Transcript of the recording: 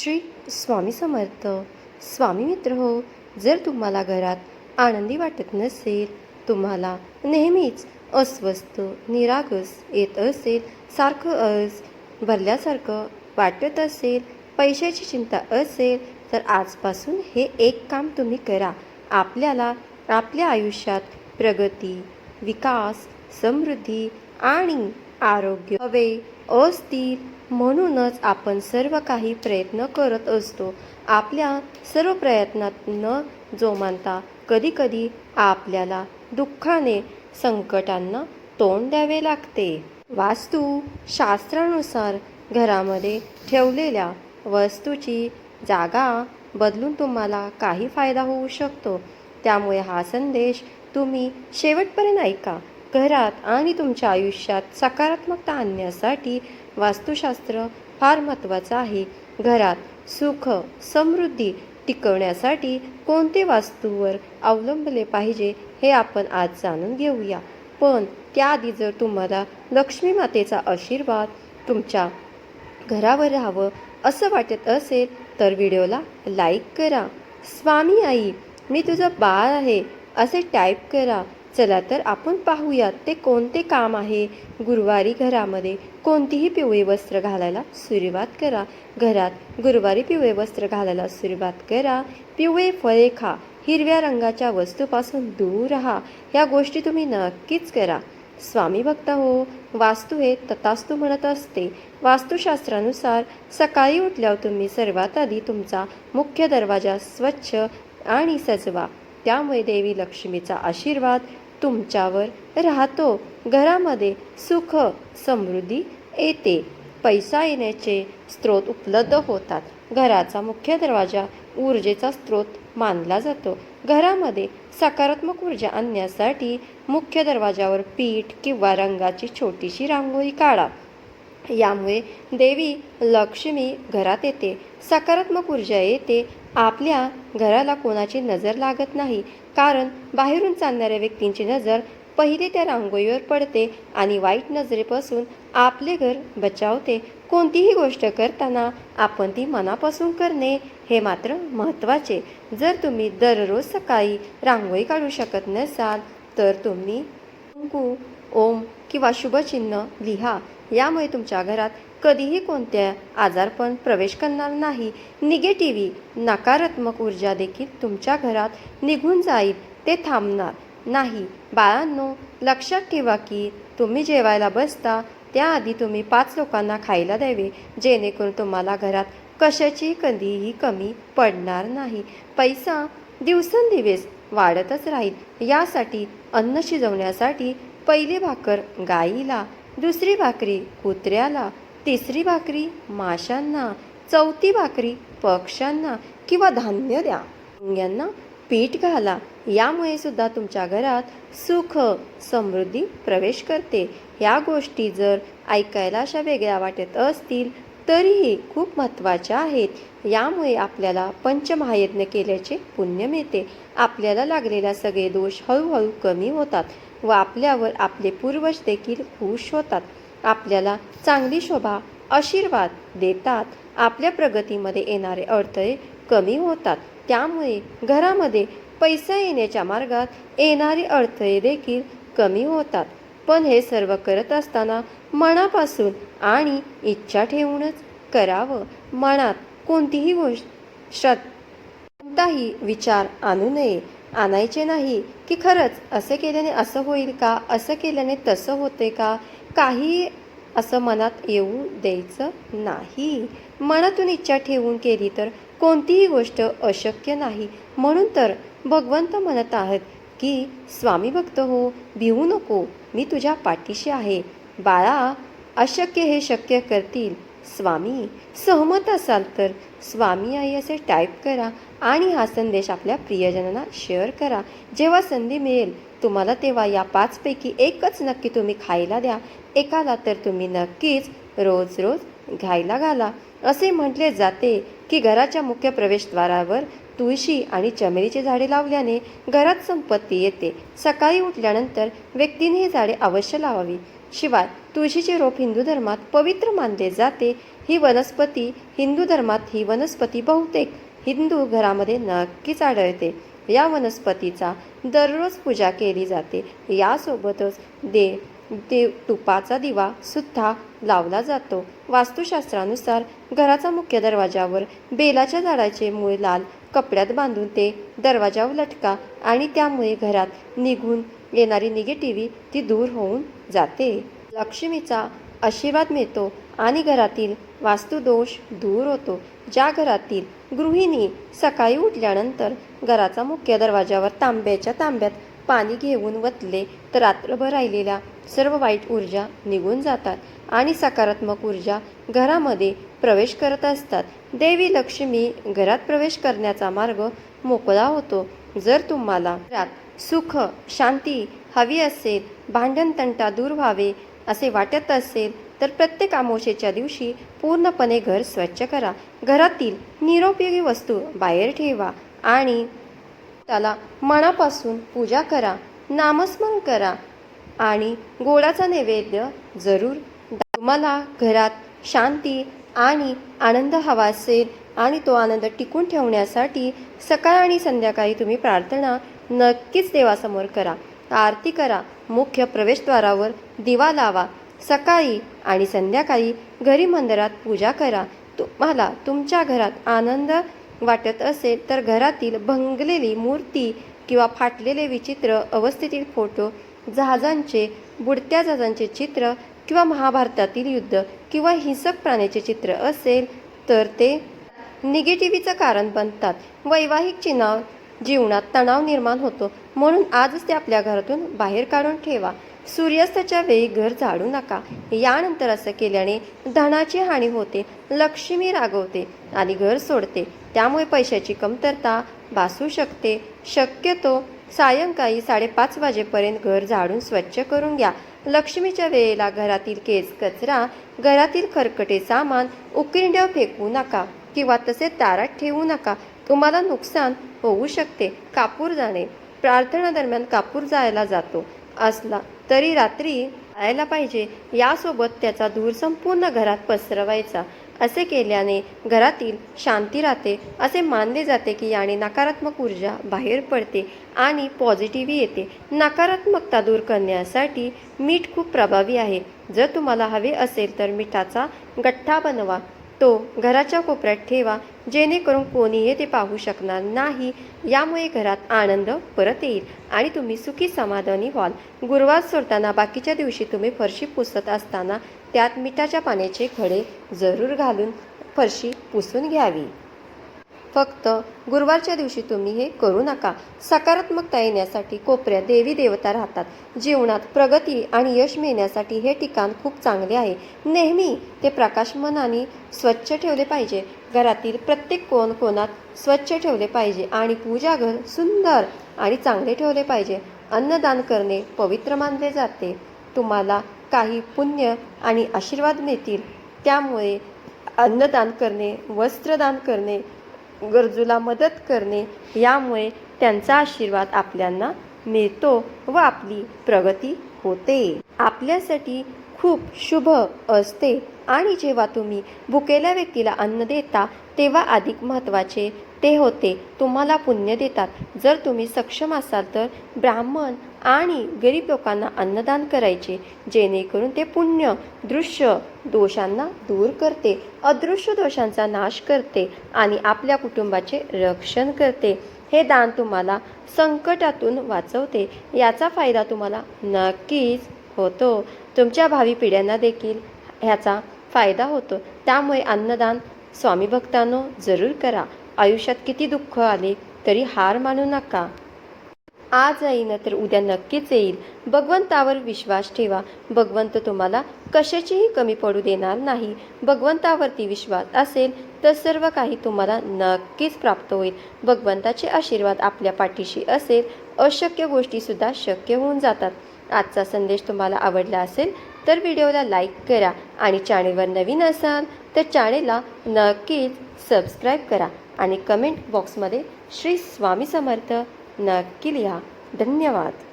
श्री स्वामी समर्थ. स्वामी मित्र हो जर तुम्हाला घरात आनंदी वाटत नसेल तुम्हाला नेहमीच अस्वस्थ निरागस येत असेल सारखं अस भरल्यासारखं वाटत असेल पैशाची चिंता असेल तर आजपासून हे एक काम तुम्ही करा. आपल्याला आपल्या आयुष्यात प्रगती विकास समृद्धी आणि आरोग्य हवे. असतील म्हणूनच आपण सर्व काही प्रयत्न करत असतो. आपल्या सर्व प्रयत्नात न जोमानता कधीकधी आपल्याला दुःखाने संकटांना तोंड द्यावे लागते. वास्तू शास्त्रानुसार घरामध्ये ठेवलेल्या वस्तूची जागा बदलून तुम्हाला काही फायदा होऊ शकतो. त्यामुळे हा संदेश तुम्ही शेवटपर्यंत ऐका. घरात आणि तुमच्या आयुष्यात सकारात्मकता आणण्यासाठी वास्तुशास्त्र फार महत्त्वाचं आहे. घरात सुख समृद्धी टिकवण्यासाठी कोणते वास्तूवर अवलंबले पाहिजे हे आपण आज जाणून घेऊया. पण त्याआधी जर तुम्हाला लक्ष्मी मातेचा आशीर्वाद तुमच्या घरावर राहावं असं वाटत असेल तर व्हिडिओला लाईक करा. स्वामी आई मी तुझं बाळ आहे असे टाईप करा. चला तर आपण पाहूयात ते कोणते काम आहे. गुरुवारी घरामध्ये कोणतीही पिवळी वस्त्र घालायला सुरुवात करा. घरात गुरुवारी पिवळे वस्त्र घालायला सुरुवात करा. पिवळे फळे खा. हिरव्या रंगाच्या वस्तूपासून दूर राहा. ह्या गोष्टी तुम्ही नक्कीच करा. स्वामी भक्त हो वास्तू हे ततास्तू म्हणत असते. वास्तुशास्त्रानुसार सकाळी उठल्यावर तुम्ही सर्वात आधी तुमचा मुख्य दरवाजा स्वच्छ आणि सजवा. त्यामुळे देवी लक्ष्मीचा आशीर्वाद तुमच्यावर राहतो. घरामध्ये सुख समृद्धी येते. पैसा येण्याचे स्रोत उपलब्ध होतात. घराचा मुख्य दरवाजा ऊर्जेचा स्रोत मानला जातो. घरामध्ये सकारात्मक ऊर्जा आणण्यासाठी मुख्य दरवाजावर पीठ किंवा रंगाची छोटीशी रांगोळी काढा. यामुळे देवी लक्ष्मी घरात येते. सकारात्मक ऊर्जा येते. आपल्या घराला कोणाची नजर लागत नाही कारण बाहेरून चालणाऱ्या व्यक्तींची नजर पहिले त्या रांगोळीवर पडते आणि वाईट नजरेपासून आपले घर बचावते. कोणतीही गोष्ट करताना आपण ती मनापासून करणे हे मात्र महत्त्वाचे. जर तुम्ही दररोज सकाळी रांगोळी काढू शकत नसाल तर तुम्ही कुंकू ओम किंवा शुभचिन्ह लिहा. यामुळे तुमच्या घरात कधीही कोणत्या आजारपण प्रवेश करणार नाही. निगेटिव्ही नकारात्मक ऊर्जा देखील तुमच्या घरात निघून जाईल ते थांबणार नाही. बाळांनो लक्षात ठेवा की तुम्ही जेवायला बसता त्याआधी तुम्ही पाच लोकांना खायला द्यावे जेणेकरून तुम्हाला घरात कशाची कधीही कमी पडणार नाही. पैसा दिवसेंदिवस वाढतच राहील यासाठी अन्न शिजवण्यासाठी पहिली भाकर गाईला दुसरी भाकरी कुत्र्याला तिसरी भाकरी माशांना चौथी भाकरी पक्ष्यांना किंवा धान्य द्या. मुंग्यांना पीठ घाला. यामुळे सुद्धा तुमच्या घरात सुख समृद्धी प्रवेश करते. या गोष्टी जर ऐकायला अशा वेगळ्या वाटत असतील तरीही खूप महत्त्वाच्या आहेत. यामुळे आपल्याला पंचमहायज्ञ केल्याचे पुण्य मिळते. आपल्याला लागलेला सगळे दोष हळूहळू कमी होतात व आपल्यावर आपले पूर्वज देखील खुश होतात. आपल्याला चांगली शोभा आशीर्वाद देतात. आपल्या प्रगतीमध्ये येणारे अडथळे कमी होतात. त्यामुळे घरामध्ये पैसा येण्याच्या मार्गात येणारे अडथळे देखील कमी होतात. पण हे सर्व करत असताना मनापासून आणि इच्छा ठेवूनच करावं. मनात कोणतीही गोष्ट श्रद्धा कोणताही विचार आणू नये. आणायचे नाही की खरंच असे केल्याने असं होईल का? असं केल्याने तसं होते का? काही असं मनात येऊ द्यायचं नाही. मनातून इच्छा ठेवून केली तर कोणतीही गोष्ट अशक्य नाही. म्हणून तर भगवंत म्हणत आहेत की स्वामी भक्त हो भिवू नको मी तुझ्या पाठीशी आहे. बाळा अशक्य हे शक्य करतील. स्वामी सहमत असाल तर स्वामी आई असे टाईप करा आणि हा संदेश आपल्या प्रियजनांना शेअर करा. जेव्हा संधी मिळेल तुम्हाला तेव्हा या पाचपैकी एकच नक्की तुम्ही खायला द्या. एकाला तर तुम्ही नक्कीच रोज रोज घ्यायला घाला. असे म्हटले जाते की घराच्या मुख्य प्रवेशद्वारावर तुळशी आणि चमेलीची झाडे लावल्याने घरात संपत्ती येते. सकाळी उठल्यानंतर व्यक्तीने ही झाडे अवश्य लावावी. शिवाय तुळशीचे रोप हिंदू धर्मात पवित्र मानले जाते. ही वनस्पती हिंदू धर्मात ही वनस्पती बहुतेक हिंदू घरामध्ये नक्कीच आढळते. या वनस्पतीचा दररोज पूजा केली जाते. यासोबतच दे देव तुपाचा दिवा सुद्धा लावला जातो. वास्तुशास्त्रानुसार घराचा मुख्य दरवाजावर बेलाच्या झाडाचे मूळ लाल कपड्यात बांधून ते दरवाजावर लटका आणि त्यामुळे घरात निघून येणारी निगेटिव्ही ती दूर होऊन जाते. लक्ष्मीचा आशीर्वाद मिळतो. आणि घरातील वास्तुदोष दूर होतो. ज्या घरातील गृहिणी सकाळी उठल्यानंतर घराचा मुख्य दरवाजावर तांब्याच्या तांब्यात पाणी घेऊन वतले तर रात्रभर राहिलेल्या सर्व वाईट ऊर्जा निघून जातात आणि सकारात्मक ऊर्जा घरामध्ये प्रवेश करत असतात. देवी लक्ष्मी घरात प्रवेश करण्याचा मार्ग मोकळा होतो. जर तुम्हाला घरात सुख शांती हवी असेल भांडणतंटा दूर व्हावे असे वाटत असेल तर प्रत्येक आमोशेच्या दिवशी पूर्णपणे घर स्वच्छ करा. घरातील निरोपयोगी वस्तू बाहेर ठेवा आणि त्याला मनापासून पूजा करा. नामस्मरण करा आणि गोडाचा नैवेद्य जरूर मला तुम्हाला घरात शांती आणि आनंद हवा असेल आणि तो आनंद टिकून ठेवण्यासाठी सकाळ आणि संध्याकाळी तुम्ही प्रार्थना नक्कीच देवासमोर करा. आरती करा. मुख्य प्रवेशद्वारावर दिवा लावा. सकाळी आणि संध्याकाळी घरी मंदिरात पूजा करा. तुम्हाला तुमच्या घरात आनंद वाटत असेल तर घरातील भंगलेली मूर्ती किंवा फाटलेले विचित्र अवस्थेतील फोटो जहाजांचे बुडत्या जहाजांचे चित्र किंवा महाभारतातील युद्ध किंवा हिंसक प्राण्याचे चित्र असेल तर ते निगेटिव्हीचं कारण बनतात. वैवाहिक चिनाव जीवनात तणाव निर्माण होतो. म्हणून आजच ते आपल्या घरातून बाहेर काढून ठेवा. सूर्यास्ताच्या वेळी घर झाडू नका. यानंतर असं केल्याने धनाची हानी होते लक्ष्मी रागवते आणि घर सोडते. त्यामुळे पैशाची कमतरता भासू शकते. शक्यतो सायंकाळी साडेपाच वाजेपर्यंत घर झाडून स्वच्छ करून घ्या. लक्ष्मीच्या वेळेला घरातील केस कचरा घरातील खरकटे सामान उकिरड्यावर फेकू नका किंवा तसे तारात ठेवू नका. तुम्हाला नुकसान होऊ शकते. कापूर जाणे. प्रार्थना दरम्यान कापूर जायला जातो. असला तरी रात्री आयला पाहिजे. यासोबत त्याचा धूर संपूर्ण घरात पसरवायचा. असे केल्याने घरातील शांती राहते. असे मानले जाते की याने नकारात्मक ऊर्जा बाहेर पडते आणि पॉझिटिव्ह येते. नकारात्मकता दूर करण्यासाठी मीठ खूप प्रभावी आहे. जर तुम्हाला हवे असेल तर मिठाचा गठ्ठा बनवा. तो घराच्या कोपऱ्यात ठेवा जेणेकरून कोणीही ते पाहू शकणार नाही. यामुळे घरात आनंद परत येईल आणि तुम्ही सुखी समाधानी व्हाल. गुरुवार सोडताना बाकीच्या दिवशी तुम्ही फरशी पुसत असताना त्यात मिठाच्या पाण्याचे खडे जरूर घालून फरशी पुसून घ्यावी. फक्त गुरुवारच्या दिवशी तुम्ही हे करू नका. सकारात्मकता येण्यासाठी कोपऱ्यात देवी देवता राहतात. जीवनात प्रगती आणि यश मिळण्यासाठी हे ठिकाण खूप चांगले आहे. नेहमी ते प्रकाशमन आणि स्वच्छ ठेवले पाहिजे. घरातील प्रत्येक कोण कोणात स्वच्छ ठेवले पाहिजे आणि पूजाघर सुंदर आणि चांगले ठेवले पाहिजे. अन्नदान करणे पवित्र मानले जाते. तुम्हाला काही पुण्य आणि आशीर्वाद मिळतील. त्यामुळे अन्नदान करणे वस्त्रदान करणे गरजूला मदत करणे यामुळे त्यांचा आशीर्वाद आपल्यांना मिळतो व आपली प्रगती होते. आपल्यासाठी खूप शुभ असते आणि जेव्हा तुम्ही भुकेल्या व्यक्तीला अन्न देता तेव्हा अधिक महत्त्वाचे ते होते. तुम्हाला पुण्य देतात. जर तुम्ही सक्षम असाल तर ब्राह्मण आणि गरीब लोकांना अन्नदान करायचे जेणेकरून ते पुण्य दृश्य दोषांना दूर करते अदृश्य दोषांचा नाश करते आणि आपल्या कुटुंबाचे रक्षण करते. हे दान तुम्हाला संकटातून वाचवते. याचा फायदा तुम्हाला नक्कीच होतो. तुमच्या भावी पिढ्यांना देखील ह्याचा फायदा होतो. त्यामुळे अन्नदान स्वामी भक्तांनो जरूर करा. आयुष्यात किती दुःख आले तरी हार मानू नका. आज येईन तर उद्या नक्कीच येईल. भगवंतावर विश्वास ठेवा. भगवंत तुम्हाला कशाचीही कमी पडू देणार नाही. भगवंतावरती विश्वास असेल तर सर्व काही तुम्हाला नक्कीच प्राप्त होईल. भगवंताचे आशीर्वाद आपल्या पाठीशी असेल अशक्य गोष्टीसुद्धा शक्य होऊन जातात. आजचा संदेश तुम्हाला आवडला असेल तर व्हिडिओला लाईक करा आणि चॅनेलवर नवीन असाल तर चॅनेलला नक्कीच सबस्क्राईब करा आणि कमेंट बॉक्समध्ये श्री स्वामी समर्थ नक्की लिहा. धन्यवाद.